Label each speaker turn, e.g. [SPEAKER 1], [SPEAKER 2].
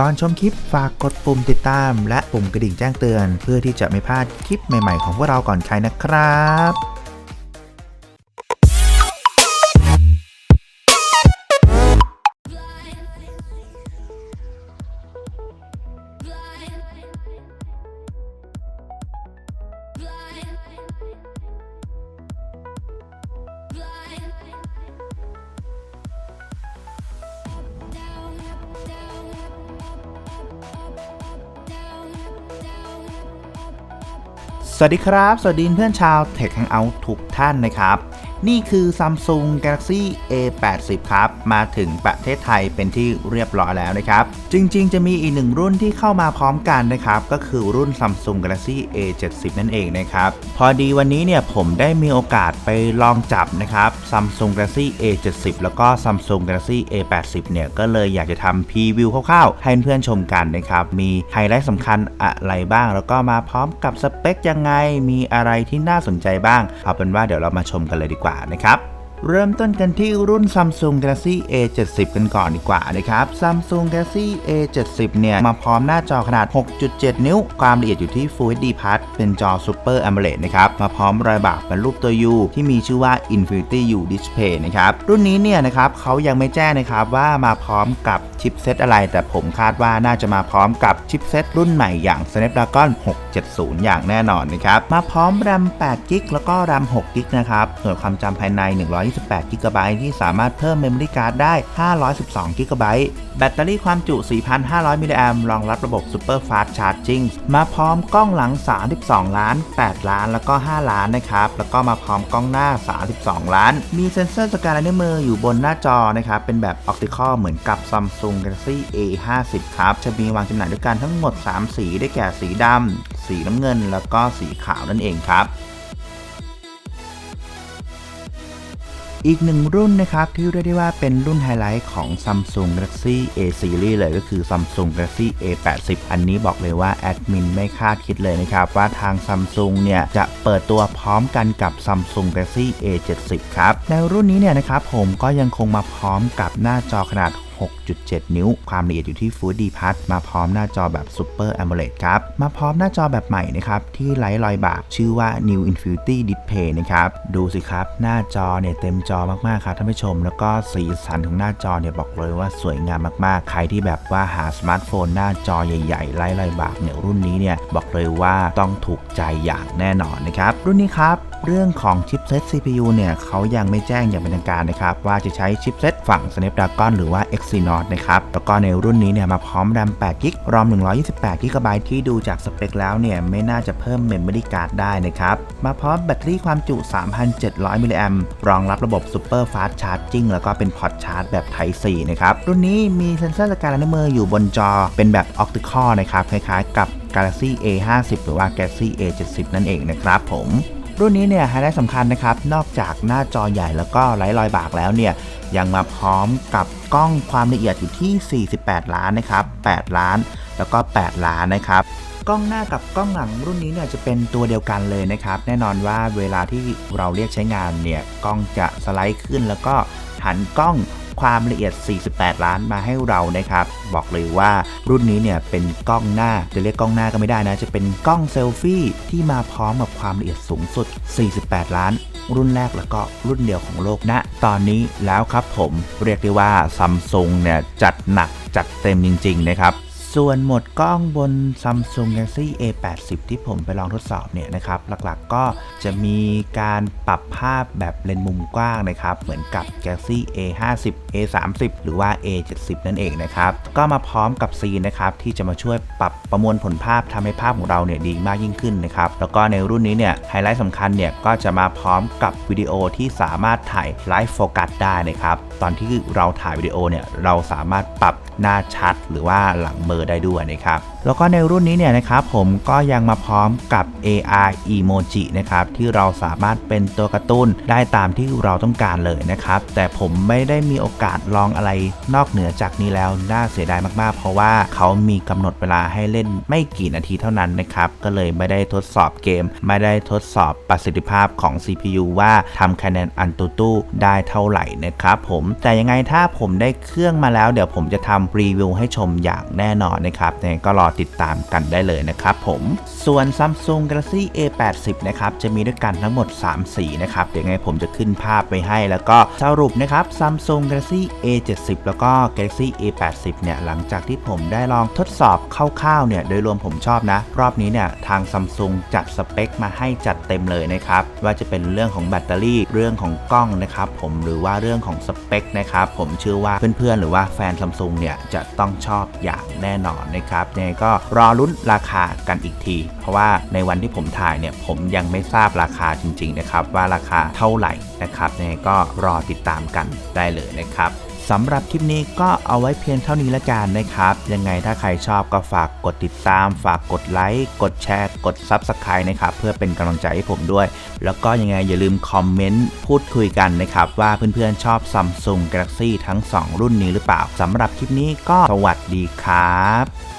[SPEAKER 1] ก่อนชมคลิปฝากกดปุ่มติดตาม และปุ่มกระดิ่งแจ้งเตือน เพื่อที่จะไม่พลาดคลิปใหม่ๆของพวกเราก่อนใครนะครับ สวัสดีครับ สวัสดีเพื่อนชาว Tech Hangout ทุกท่านนะครับ นี่คือ Samsung Galaxy A80 ครับ มาถึงประเทศไทยเป็นที่เรียบร้อยแล้วนะครับ จริงๆ จะมีอีกหนึ่งรุ่นที่เข้ามาพร้อมกันนะครับ ก็คือรุ่น Samsung Galaxy A70 นั่นเองนะครับ พอดีวันนี้เนี่ยผมได้มีโอกาสไปลองจับนะครับ Samsung Galaxy A70 แล้วก็ Samsung Galaxy A80 เนี่ยก็เลยอยากจะทำพรีวิวคร่าวๆ ให้เพื่อนๆชมกันนะครับ มีไฮไลท์สำคัญอะไรบ้าง แล้วก็มาพร้อมกับสเปคยังไง มีอะไรที่น่าสนใจบ้าง เอาเป็นว่าเดี๋ยวเรามาชมกันเลยดีกว่านะครับ เริ่มต้นกันที่รุ่น Samsung Galaxy A70 กันก่อนดีกว่านะครับ Samsung Galaxy A70 เนี่ยมาพร้อมหน้าจอขนาด 6.7 นิ้ว ความละเอียดอยู่ที่ Full HD Plus เป็นจอ Super AMOLED นะครับ มาพร้อมรอยบากเป็นรูปตัว U ที่มีชื่อว่า Infinity U Display นะครับ รุ่นนี้เนี่ยนะครับเขายังไม่แจ้งนะครับว่ามาพร้อมกับชิปเซตอะไร แต่ผมคาดว่าน่าจะมาพร้อมกับชิปเซตรุ่นใหม่อย่าง Snapdragon 670 อย่างแน่นอนนะครับ มาพร้อม RAM 8 g b แล้วก็ RAM 6 g b นะครับ ส่วนความจำภายใน 1 128 g b ที่สามารถเพิ่ม Memory Card ได้ 512 g b แบตเตอรี่ความจุ 4,500 มิลลิแอมรองรับระบบ Super Fast Charging มาพร้อมกล้องหลัง 32 ล้าน 8 ล้าน แล้วก็ 5 ล้านนะครับ แล้วก็มาพร้อมกล้องหน้า 32 ล้าน มีเซ็นเซอร์สแกนลายนิ้วมืออยู่บนหน้าจอนะครับ เป็นแบบ Optical เหมือนกับ Samsung Galaxy A50 ครับ จะมีวางจำหน่ายด้วยกันทั้งหมด 3 สี ได้แก่สีดำ สีน้ำเงิน แล้วก็สีขาวนั่นเองครับ อีกหนึ่งรุ่นนะครับที่เรียกได้ว่าเป็นรุ่นไฮไลท์ของ Samsung Galaxy A Series เลยก็คือ Samsung Galaxy A80 อันนี้บอกเลยว่าแอดมินไม่คาดคิดเลยนะครับว่าทาง Samsung เนี่ยจะเปิดตัวพร้อมกันกับ Samsung Galaxy A70 ครับในรุ่นนี้เนี่ยนะครับผมก็ยังคงมาพร้อมกับหน้าจอขนาด 6.7 นิ้ว ความละเอียดอยู่ที่ Full D Plus มาพร้อมหน้าจอแบบ Super AMOLED ครับ มาพร้อมหน้าจอแบบใหม่นะครับ ที่ไร้รอยบากชื่อว่า New Infinity Display นะครับ ดูสิครับ หน้าจอเนี่ยเต็มจอมากๆครับท่านผู้ชม แล้วก็สีสันของหน้าจอเนี่ยบอกเลยว่าสวยงามมากๆ ใครที่แบบว่าหาสมาร์ทโฟนหน้าจอใหญ่ๆไร้รอยบากเนี่ยรุ่นนี้เนี่ยบอกเลยว่าต้องถูกใจอย่างแน่นอนนะครับ รุ่นนี้ครับเรื่องของชิปเซต CPU เนี่ยเขายังไม่แจ้งอย่างเป็นทางการนะครับว่าจะใช้ชิปเซตฝั่ง Snapdragon หรือว่า Exynos นะครับ แล้วก็ในรุ่นนี้เนี่ยมาพร้อม RAM 8 g b ROM 128 g b ที่ดูจากสเปคแล้วเนี่ยไม่น่าจะเพิ่ม Memory Card ได้นะครับ มาพร้อมแบตเตอรี่ความจุ 3,700 มิลลิแอมรองรับระบบ Super Fast Charging แล้วก็เป็นพอร์ตชาร์จแบบ Type C นะครับ รุ่นนี้มีเซ็นเซอร์สแกนลายนิ้วมืออยู่บนจอเป็นแบบ Optical นะครับคล้ายๆกับ Galaxy A50 หรือว่า Galaxy A70 นั่นเองนะครับผม รุ่นนี้เนี่ยไฮไลท์สำคัญนะครับ นอกจากหน้าจอใหญ่แล้วก็ไร้รอยบากแล้วเนี่ย ยังมาพร้อมกับกล้องความละเอียดอยู่ที่ 48 ล้านนะครับ 8 ล้าน แล้วก็ 8 ล้านนะครับ กล้องหน้ากับกล้องหลังรุ่นนี้เนี่ยจะเป็นตัวเดียวกันเลยนะครับ แน่นอนว่าเวลาที่เราเรียกใช้งานเนี่ย กล้องจะสไลด์ขึ้นแล้วก็หันกล้อง ความละเอียด 48 ล้านมาให้เรานะครับ บอกเลยว่ารุ่นนี้เนี่ยเป็นกล้องหน้าจะเรียกกล้องหน้าก็ไม่ได้นะ จะเป็นกล้องเซลฟี่ที่มาพร้อมกับความละเอียดสูงสุด 48 ล้าน รุ่นแรกแล้วก็รุ่นเดียวของโลกณนะ ตอนนี้แล้วครับผมเรียกได้ว่าซัมซุงเนี่ยจัดหนักจัดเต็มจริง ๆ นะครับ ส่วนโหมดกล้องบน Samsung Galaxy A80 ที่ผมไปลองทดสอบเนี่ยนะครับ หลักๆก็จะมีการปรับภาพแบบเลนส์มุมกว้างนะครับ เหมือนกับ Galaxy A50 A30 หรือว่า A70 นั่นเองนะครับ ก็มาพร้อมกับซีนนะครับ ที่จะมาช่วยปรับประมวลผลภาพทำให้ภาพของเราเนี่ยดีมากยิ่งขึ้นนะครับ แล้วก็ในรุ่นนี้เนี่ยไฮไลท์สำคัญเนี่ยก็จะมาพร้อมกับวิดีโอที่สามารถถ่ายไลฟ์โฟกัสได้นะครับ ตอนที่เราถ่ายวิดีโอเนี่ยเราสามารถปรับหน้าชัด หรือว่าหลังเบลอได้ด้วยนะครับ แล้วก็ในรุ่นนี้เนี่ยนะครับผมก็ยังมาพร้อมกับ AR Emoji นะครับที่เราสามารถเป็นตัวกร์ตูนได้ตามที่เราต้องการเลยนะครับ แต่ผมไม่ได้มีโอกาสลองอะไรนอกเหนือจากนี้แล้วน่าเสียดายมากๆ เพราะว่าเขามีกำหนดเวลาให้เล่นไม่กี่นาทีเท่านั้นนะครับก็เลยไม่ได้ทดสอบเกม ไม่ได้ทดสอบประสิทธิภาพของ CPU ว่าทำคะแนนอันตูตู้ได้เท่าไหร่นะครับผมแต่ยังไงถ้าผมได้เครื่องมาแล้ว เดี๋ยวผมจะทำรีวิวให้ชมอย่างแน่นอนนะครับยังไงก็รอติดตามกันได้เลยนะครับผม ส่วน Samsung Galaxy A80 นะครับ จะมีด้วยกันทั้งหมด 3 สีนะครับเดี๋ยวไงผมจะขึ้นภาพไปให้แล้วก็สรุปนะครับ Samsung Galaxy A70 แล้วก็ Galaxy A80 เนี่ยหลังจากที่ผมได้ลองทดสอบคร่าวๆเนี่ยโดยรวมผมชอบนะ รอบนี้เนี่ยทาง Samsung จัดสเปคมาให้จัดเต็มเลยนะครับ ว่าจะเป็นเรื่องของแบตเตอรี่เรื่องของกล้องนะครับผมหรือว่าเรื่องของสเปคนะครับผมเชื่อว่าเพื่อนๆ หรือว่าแฟน Samsung เนี่ยจะต้องชอบอย่างแน่นอนนะครับยังไงก็รอลุ้นราคากันอีกที เพราะว่าในวันที่ผมถ่ายเนี่ยผมยังไม่ทราบราคาจริงๆนะครับว่าราคาเท่าไหร่นะครับยังไงก็รอติดตามกันได้เลยนะครับสำหรับคลิปนี้ก็เอาไว้เพียงเท่านี้ละกันนะครับ ยังไงถ้าใครชอบก็ฝากกดติดตาม ฝากกดไลค์กดแชร์ กด Subscribe นะครับ เพื่อเป็นกำลังใจให้ผมด้วย แล้วก็ยังไงอย่าลืมคอมเมนต์พูดคุยกันนะครับ ว่าเพื่อนๆชอบ Samsung Galaxy ทั้ง 2 รุ่นนี้หรือเปล่าสำหรับคลิปนี้ก็สวัสดีครับ